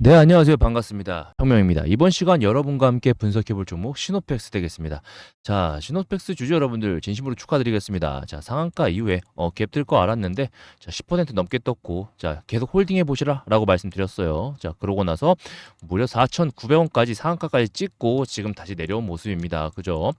네, 안녕하세요. 반갑습니다. 혁명입니다. 이번 시간 여러분과 함께 분석해 볼 종목 시노펙스 되겠습니다. 자, 시노펙스 주주 여러분들 진심으로 축하드리겠습니다. 자, 상한가 이후에 어, 갭뜰 거 알았는데 자, 10% 넘게 떴고 자, 계속 홀딩해 보시라 라고 말씀드렸어요. 자, 그러고 나서 무려 4,900원까지 상한가까지 찍고 지금 다시 내려온 모습입니다. 그죠?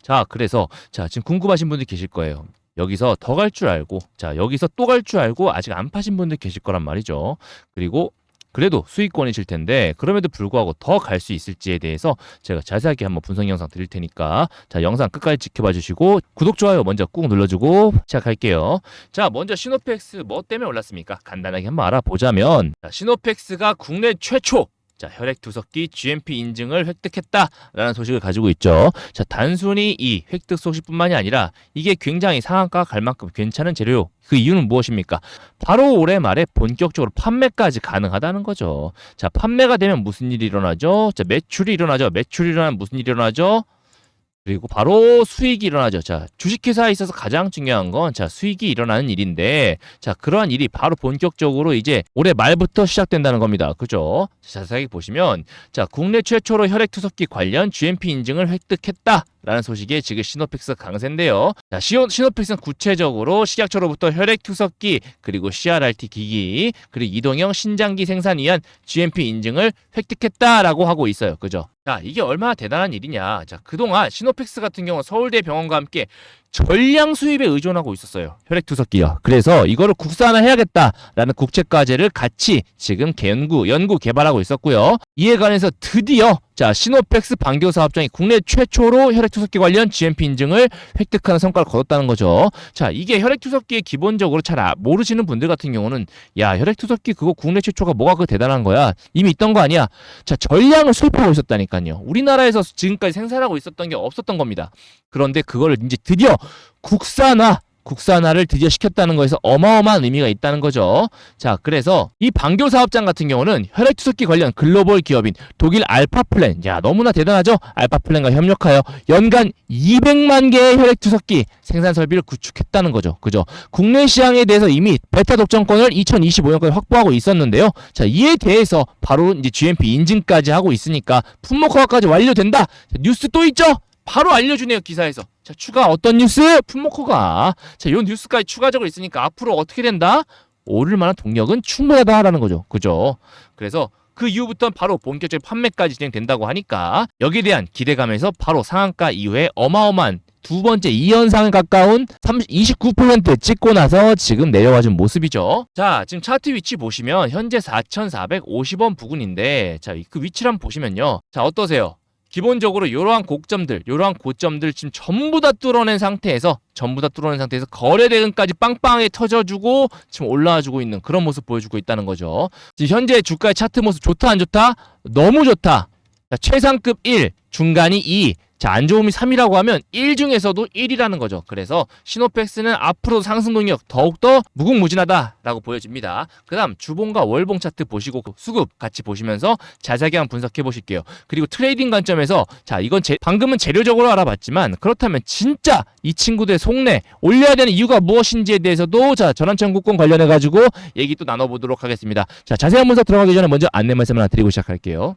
자, 그래서 자, 지금 궁금하신 분들 계실 거예요. 여기서 더 갈 줄 알고 자, 여기서 또 갈 줄 알고 아직 안 파신 분들 계실 거란 말이죠. 그리고 그래도 수익권이실 텐데 그럼에도 불구하고 더 갈 수 있을지에 대해서 제가 자세하게 한번 분석 영상 드릴 테니까 자 영상 끝까지 지켜봐 주시고 구독 좋아요 먼저 꾹 눌러주고 시작할게요. 자 먼저 시노펙스 뭐 때문에 올랐습니까? 간단하게 한번 알아보자면 자, 시노펙스가 국내 최초 자, 혈액 투석기 GMP 인증을 획득했다라는 소식을 가지고 있죠. 자, 단순히 이 획득 소식뿐만이 아니라 이게 굉장히 상한가 갈 만큼 괜찮은 재료. 그 이유는 무엇입니까? 바로 올해 말에 본격적으로 판매까지 가능하다는 거죠. 자, 판매가 되면 무슨 일이 일어나죠? 자, 매출이 일어나죠. 매출이 일어나면 무슨 일이 일어나죠? 그리고 바로 수익이 일어나죠. 자, 주식회사에 있어서 가장 중요한 건 자, 수익이 일어나는 일인데 자, 그러한 일이 바로 본격적으로 이제 올해 말부터 시작된다는 겁니다. 그죠? 자세하게 보시면 자, 국내 최초로 혈액 투석기 관련 GMP 인증을 획득했다. 라는 소식에 지금 시노픽스 강세인데요. 자, 시노픽스는 구체적으로 식약처로부터 혈액 투석기 그리고 CRRT 기기 그리고 이동형 신장기 생산 위한 GMP 인증을 획득했다라고 하고 있어요. 그죠? 자, 이게 얼마나 대단한 일이냐. 자, 그동안 시노픽스 같은 경우 서울대 병원과 함께 전량 수입에 의존하고 있었어요. 혈액투석기요. 그래서 이거를 국산화해야겠다라는 국제 과제를 같이 지금 연구 연구 개발하고 있었고요. 이에 관해서 드디어 자 시노펙스 반교 사업장이 국내 최초로 혈액투석기 관련 GMP 인증을 획득하는 성과를 거뒀다는 거죠. 자 이게 혈액투석기에 기본적으로 잘 아- 모르시는 분들 같은 경우는 야 혈액투석기 그거 국내 최초가 뭐가 그 대단한 거야 이미 있던 거 아니야. 자 전량을 수입하고 있었다니까요. 우리나라에서 지금까지 생산하고 있었던 게 없었던 겁니다. 그런데 그거를 이제 드디어 국산화 국산화를 드디어 시켰다는 거에서 어마어마한 의미가 있다는 거죠. 자, 그래서 이 반교 사업장 같은 경우는 혈액투석기 관련 글로벌 기업인 독일 알파플랜, 야 너무나 대단하죠? 알파플랜과 협력하여 연간 200만 개의 혈액투석기 생산 설비를 구축했다는 거죠. 그죠? 국내 시장에 대해서 이미 베타 독점권을 2025년까지 확보하고 있었는데요. 자, 이에 대해서 바로 이제 GMP 인증까지 하고 있으니까 품목 허가까지 완료된다. 자, 뉴스 또 있죠? 바로 알려주네요 기사에서. 자 추가 어떤 뉴스? 품목허가. 자, 요 뉴스까지 추가적으로 있으니까 앞으로 어떻게 된다? 오를 만한 동력은 충분하다라는 거죠. 그죠? 그래서 그 이후부터는 바로 본격적인 판매까지 진행된다고 하니까 여기에 대한 기대감에서 바로 상한가 이후에 어마어마한 두 번째 2연상에 가까운 30, 29% 찍고 나서 지금 내려와 준 모습이죠. 자, 지금 차트 위치 보시면 현재 4,450원 부근인데 자, 그 위치를 한번 보시면요. 자, 어떠세요? 기본적으로 이러한 고점들, 이러한 고점들 지금 전부 다 뚫어낸 상태에서 전부 다 뚫어낸 상태에서 거래 대금까지 빵빵하게 터져주고 지금 올라와주고 있는 그런 모습 보여주고 있다는 거죠. 지금 현재 주가의 차트 모습 좋다 안 좋다? 너무 좋다. 자, 최상급 1, 중간이 2, 자, 안 좋음이 3이라고 하면 1 중에서도 1이라는 거죠. 그래서 시노펙스는 앞으로 상승 동력 더욱더 무궁무진하다라고 보여집니다. 그 다음 주봉과 월봉 차트 보시고 그 수급 같이 보시면서 자세하게 한번 분석해 보실게요. 그리고 트레이딩 관점에서 자, 이건 제, 방금은 재료적으로 알아봤지만 그렇다면 진짜 이 친구들의 속내 올려야 되는 이유가 무엇인지에 대해서도 자, 전환청구권 관련해 가지고 얘기 또 나눠보도록 하겠습니다. 자, 자세한 분석 들어가기 전에 먼저 안내 말씀 하나 드리고 시작할게요.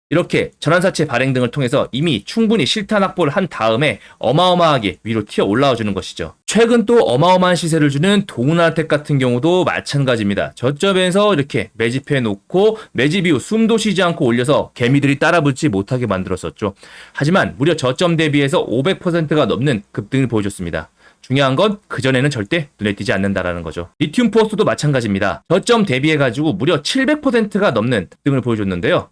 이렇게 전환사채 발행 등을 통해서 이미 충분히 실탄 확보를 한 다음에 어마어마하게 위로 튀어 올라와 주는 것이죠. 최근 또 어마어마한 시세를 주는 동은알텍 같은 경우도 마찬가지입니다. 저점에서 이렇게 매집해 놓고 매집 이후 숨도 쉬지 않고 올려서 개미들이 따라붙지 못하게 만들었었죠. 하지만 무려 저점 대비해서 500%가 넘는 급등을 보여줬습니다. 중요한 건 그전에는 절대 눈에 띄지 않는다라는 거죠. 리튬 포스도 마찬가지입니다. 저점 대비해가지고 무려 700%가 넘는 등을 보여줬는데요.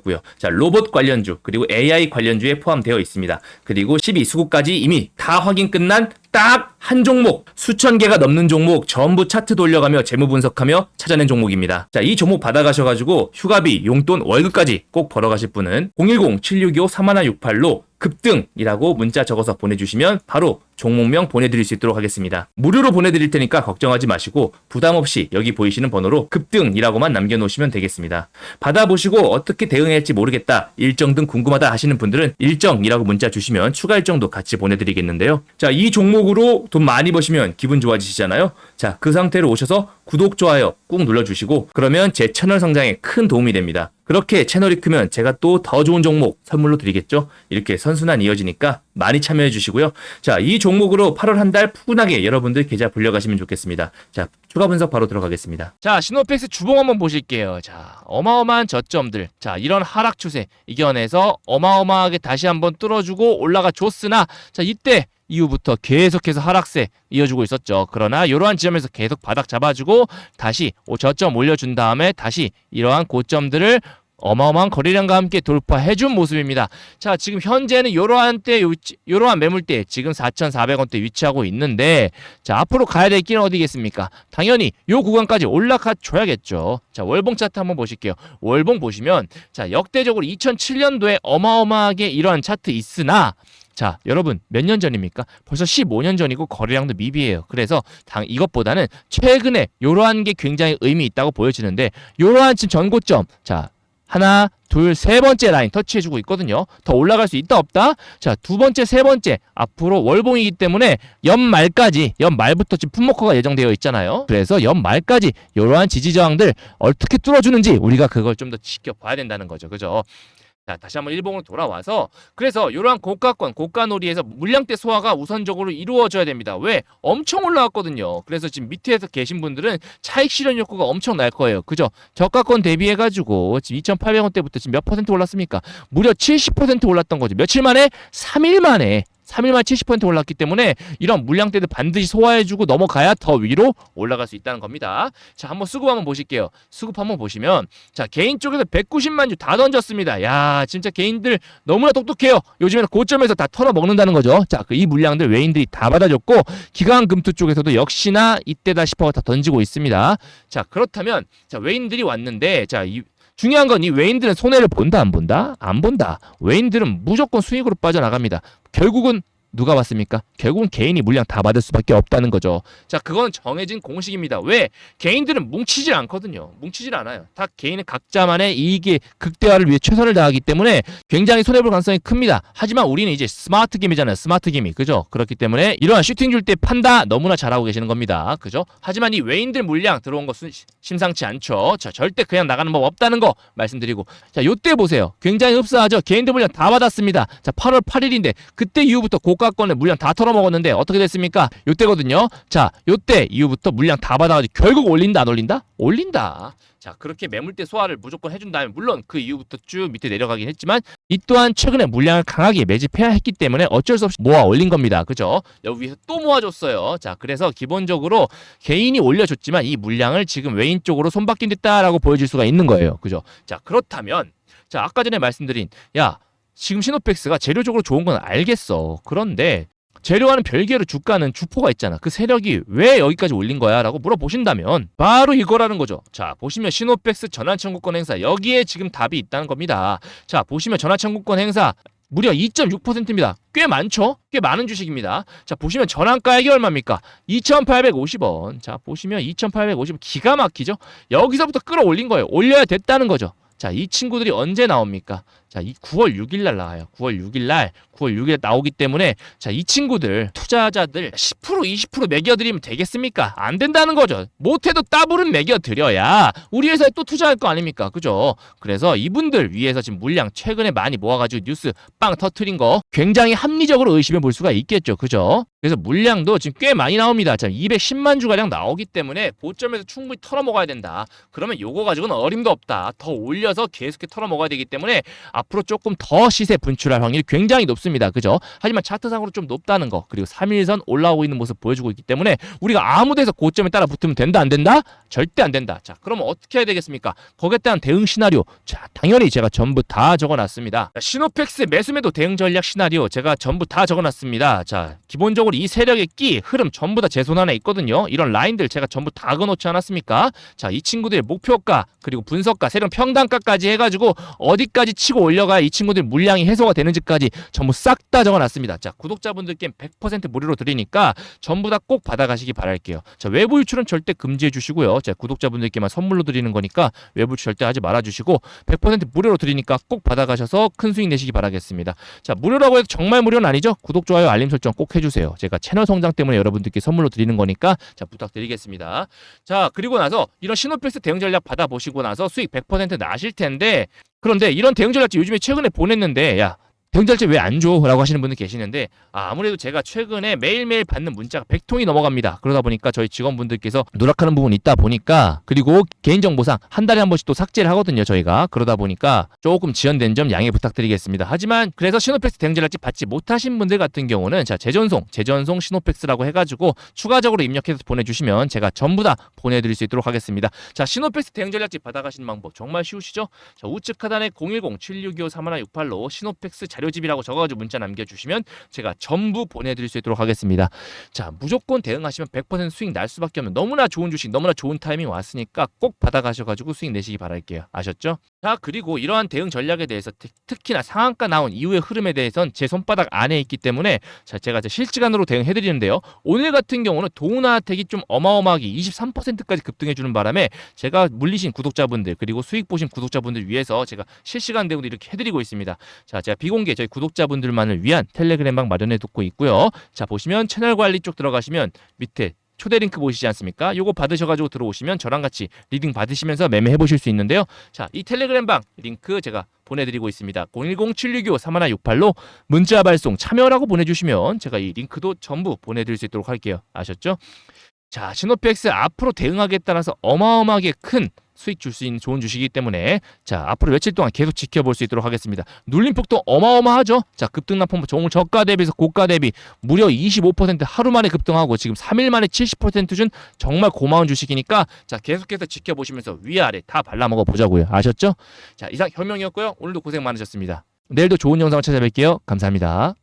고요. 자, 로봇 관련주 그리고 AI 관련주에 포함되어 있습니다. 그리고 12수구까지 이미 다 확인 끝난 딱 한 종목, 수천 개가 넘는 종목 전부 차트 돌려가며 재무 분석하며 찾아낸 종목입니다. 자, 이 종목 받아가셔가지고 휴가비, 용돈, 월급까지 꼭 벌어가실 분은 010-762-3168로 급등이라고 문자 적어서 보내주시면 바로 종목명 보내드릴 수 있도록 하겠습니다. 무료로 보내드릴 테니까 걱정하지 마시고 부담 없이 여기 보이시는 번호로 급등이라고만 남겨놓으시면 되겠습니다. 받아보시고 어떻게 대응해야 할지 모르겠다, 일정 등 궁금하다 하시는 분들은 일정이라고 문자 주시면 추가 일정도 같이 보내드리겠는데요. 자, 이 종목으로 돈 많이 버시면 기분 좋아지시잖아요. 자, 그 상태로 오셔서 구독, 좋아요 꾹 눌러주시고 그러면 제 채널 성장에 큰 도움이 됩니다. 그렇게 채널이 크면 제가 또 더 좋은 종목 선물로 드리겠죠? 이렇게 선순환 이어지니까 많이 참여해 주시고요. 자, 이 종목으로 8월 한 달 푸근하게 여러분들 계좌 불려가시면 좋겠습니다. 자, 추가 분석 바로 들어가겠습니다. 자, 시노펙스 주봉 한번 보실게요. 자, 어마어마한 저점들. 자, 이런 하락 추세 이겨내서 어마어마하게 다시 한번 뚫어주고 올라가 줬으나 자, 이때 이후부터 계속해서 하락세 이어주고 있었죠. 그러나 이러한 지점에서 계속 바닥 잡아주고 다시 저점 올려준 다음에 다시 이러한 고점들을 어마어마한 거래량과 함께 돌파해준 모습입니다. 자, 지금 현재는 이러한 때, 이러한 매물대 지금 4,400원대 위치하고 있는데, 자, 앞으로 가야 될 길은 어디겠습니까? 당연히 요 구간까지 올라가 줘야겠죠. 자, 월봉 차트 한번 보실게요. 월봉 보시면, 자, 역대적으로 2007년도에 어마어마하게 이러한 차트 있으나, 자, 여러분, 몇 년 전입니까? 벌써 15년 전이고 거래량도 미비해요. 그래서 당 이것보다는 최근에 이러한 게 굉장히 의미 있다고 보여지는데, 이러한 지금 전고점, 자, 하나, 둘, 세 번째 라인 터치해주고 있거든요. 더 올라갈 수 있다 없다? 자, 두 번째, 세 번째 앞으로 월봉이기 때문에 연말까지 연말부터 지금 품목커가 예정되어 있잖아요. 그래서 연말까지 이러한 지지 저항들 어떻게 뚫어주는지 우리가 그걸 좀 더 지켜봐야 된다는 거죠. 그죠? 자, 다시 한번 일봉으로 돌아와서 그래서 이러한 고가권, 고가놀이에서 물량대 소화가 우선적으로 이루어져야 됩니다. 왜? 엄청 올라왔거든요. 그래서 지금 밑에서 계신 분들은 차익 실현 욕구가 엄청 날 거예요. 그죠? 저가권 대비해 가지고 지금 2,800원대부터 지금 몇 퍼센트 올랐습니까? 무려 70% 올랐던 거죠. 며칠 만에? 3일 만에 3일 만에 70% 올랐기 때문에 이런 물량대들 반드시 소화해주고 넘어가야 더 위로 올라갈 수 있다는 겁니다. 자, 한번 수급 한번 보실게요. 수급 한번 보시면 자 개인 쪽에서 190만 주 다 던졌습니다. 야, 진짜 개인들 너무나 똑똑해요. 요즘에는 고점에서 다 털어 먹는다는 거죠. 자, 그 이 물량들 외인들이 다 받아줬고 기관 금투 쪽에서도 역시나 이때다 싶어 다 던지고 있습니다. 자, 그렇다면 자 외인들이 왔는데 자 이 중요한 건 이 외인들은 손해를 본다 안 본다? 안 본다. 외인들은 무조건 수익으로 빠져나갑니다. 결국은 누가 받습니까? 결국은 개인이 물량 다 받을 수밖에 없다는 거죠. 자, 그건 정해진 공식입니다. 왜? 개인들은 뭉치질 않거든요. 뭉치질 않아요. 다 개인의 각자만의 이익의 극대화를 위해 최선을 다하기 때문에 굉장히 손해볼 가능성이 큽니다. 하지만 우리는 이제 스마트 김이잖아요. 스마트 김이. 그죠? 그렇기 때문에 이러한 슈팅 줄 때 판다 너무나 잘하고 계시는 겁니다. 그죠? 하지만 이 외인들 물량 들어온 것은 시- 심상치 않죠. 자, 절대 그냥 나가는 법 없다는 거 말씀드리고. 자, 요때 보세요. 굉장히 흡사하죠. 개인들 물량 다 받았습니다. 자, 8월 8일인데 그때 이후부터 고가 권에 물량 다 털어먹었는데 어떻게 됐습니까? 요때거든요. 자, 요때 이후부터 물량 다 받아가지고 결국 올린다 안 올린다? 올린다. 자, 그렇게 매물대 소화를 무조건 해준다면 물론 그 이후부터 쭉 밑에 내려가긴 했지만 이 또한 최근에 물량을 강하게 매집해야 했기 때문에 어쩔 수 없이 모아 올린 겁니다. 그죠? 여기 위에서 또 모아줬어요. 자, 그래서 기본적으로 개인이 올려줬지만 이 물량을 지금 외인 쪽으로 손바뀐댔다라고 보여줄 수가 있는 거예요. 그죠? 자, 그렇다면 자, 아까 전에 말씀드린 야, 지금 시노펙스가 재료적으로 좋은 건 알겠어. 그런데 재료와는 별개로 주가는 주포가 있잖아. 그 세력이 왜 여기까지 올린 거야? 라고 물어보신다면 바로 이거라는 거죠. 자, 보시면 시노펙스 전환청구권 행사 여기에 지금 답이 있다는 겁니다. 자, 보시면 전환청구권 행사 무려 2.6%입니다. 꽤 많죠? 꽤 많은 주식입니다. 자, 보시면 전환가액이 얼마입니까? 2,850원. 자, 보시면 2,850원 기가 막히죠? 여기서부터 끌어올린 거예요. 올려야 됐다는 거죠. 자, 이 친구들이 언제 나옵니까? 자, 이 9월 6일 날 나와요. 9월 6일 날, 9월 6일 나오기 때문에 자, 이 친구들 투자자들 10% 20% 매겨 드리면 되겠습니까? 안 된다는 거죠. 못 해도 따블은 매겨 드려야 우리 회사에 또 투자할 거 아닙니까? 그죠? 그래서 이분들 위해서 지금 물량 최근에 많이 모아 가지고 뉴스 빵 터트린 거 굉장히 합리적으로 의심해 볼 수가 있겠죠. 그죠? 그래서 물량도 지금 꽤 많이 나옵니다. 자, 210만 주 가량 나오기 때문에 고점에서 충분히 털어 먹어야 된다. 그러면 요거 가지고는 어림도 없다. 더 올려서 계속해 털어 먹어야 되기 때문에 앞 으로 조금 더 시세 분출할 확률이 굉장히 높습니다. 그죠? 하지만 차트상으로 좀 높다는 거 그리고 3일선 올라오고 있는 모습 보여주고 있기 때문에 우리가 아무 데서 고점에 따라 붙으면 된다 안 된다? 절대 안 된다. 자, 그러면 어떻게 해야 되겠습니까? 거기에 대한 대응 시나리오. 자, 당연히 제가 전부 다 적어놨습니다. 자, 시노펙스 매수매도 대응 전략 시나리오 제가 전부 다 적어놨습니다. 자, 기본적으로 이 세력의 끼, 흐름 전부 다 제 손 안에 있거든요. 이런 라인들 제가 전부 다 그어놓지 않았습니까? 자, 이 친구들의 목표가 그리고 분석가, 세력 평단가까지 해가지고 어디까지 치고 올려 가이 친구들 물량이 해소가 되는지까지 전부 싹 다 적어놨습니다. 자, 구독자분들께 100% 무료로 드리니까 전부 다 꼭 받아가시기 바랄게요. 자, 외부 유출은 절대 금지해 주시고요. 자, 구독자분들께만 선물로 드리는 거니까 외부 유출 절대 하지 말아 주시고 100% 무료로 드리니까 꼭 받아가셔서 큰 수익 내시기 바라겠습니다. 자, 무료라고 해도 정말 무료는 아니죠? 구독, 좋아요, 알림 설정 꼭 해주세요. 제가 채널 성장 때문에 여러분들께 선물로 드리는 거니까 자, 부탁드리겠습니다. 자, 그리고 나서 이런 시노플렉스 대응 전략 받아보시고 나서 수익 100% 나실 텐데 그런데 이런 대응 전략지 요즘에 최근에 보냈는데 야 대응절제 왜 안 줘? 라고 하시는 분들 계시는데 아, 아무래도 제가 최근에 매일매일 받는 문자가 100통이 넘어갑니다. 그러다 보니까 저희 직원분들께서 누락하는 부분이 있다 보니까 그리고 개인정보상 한 달에 한 번씩 또 삭제를 하거든요. 저희가 그러다 보니까 조금 지연된 점 양해 부탁드리겠습니다. 하지만 그래서 시노팩스 대응전략지 받지 못하신 분들 같은 경우는 자 재전송, 재전송 시노팩스라고 해가지고 추가적으로 입력해서 보내주시면 제가 전부 다 보내드릴 수 있도록 하겠습니다. 자 시노팩스 대응전략지 받아가시는 방법 정말 쉬우시죠? 자 우측 하단에 010-7625-3168로 시노팩스 자료 집이라고 적어가지고 문자 남겨주시면 제가 전부 보내드릴 수 있도록 하겠습니다. 자 무조건 대응하시면 100% 수익 날 수밖에 없는 너무나 좋은 주식 너무나 좋은 타이밍 왔으니까 꼭 받아가셔가지고 수익 내시기 바랄게요. 아셨죠? 자 그리고 이러한 대응 전략에 대해서 특- 특히나 상한가 나온 이후의 흐름에 대해선 제 손바닥 안에 있기 때문에 자 제가 실시간으로 대응해드리는데요. 오늘 같은 경우는 도우나텍이 좀 어마어마하게 23%까지 급등해주는 바람에 제가 물리신 구독자분들 그리고 수익 보신 구독자분들 위해서 제가 실시간 대응도 이렇게 해드리고 있습니다. 자 제가 비공개 저희 구독자분들만을 위한 텔레그램 방 마련해 두고 있고요. 자 보시면 채널 관리 쪽 들어가시면 밑에 초대 링크 보시지 않습니까? 요거 받으셔가지고 들어오시면 저랑 같이 리딩 받으시면서 매매해 보실 수 있는데요. 자, 이 텔레그램 방 링크 제가 보내드리고 있습니다. 010-769-3168로 문자 발송 참여라고 보내주시면 제가 이 링크도 전부 보내드릴 수 있도록 할게요. 아셨죠? 자, 시노펙스 앞으로 대응하기에 따라서 어마어마하게 큰 수익 줄 수 있는 좋은 주식이기 때문에 자 앞으로 며칠 동안 계속 지켜볼 수 있도록 하겠습니다. 눌림폭도 어마어마하죠. 자 급등납품 종을 저가 대비해서 고가 대비 무려 25% 하루 만에 급등하고 지금 3일 만에 70%준 정말 고마운 주식이니까 자 계속해서 지켜보시면서 위아래 다 발라먹어 보자고요. 아셨죠? 자 이상 현명이었고요. 오늘도 고생 많으셨습니다. 내일도 좋은 영상을 찾아뵐게요. 감사합니다.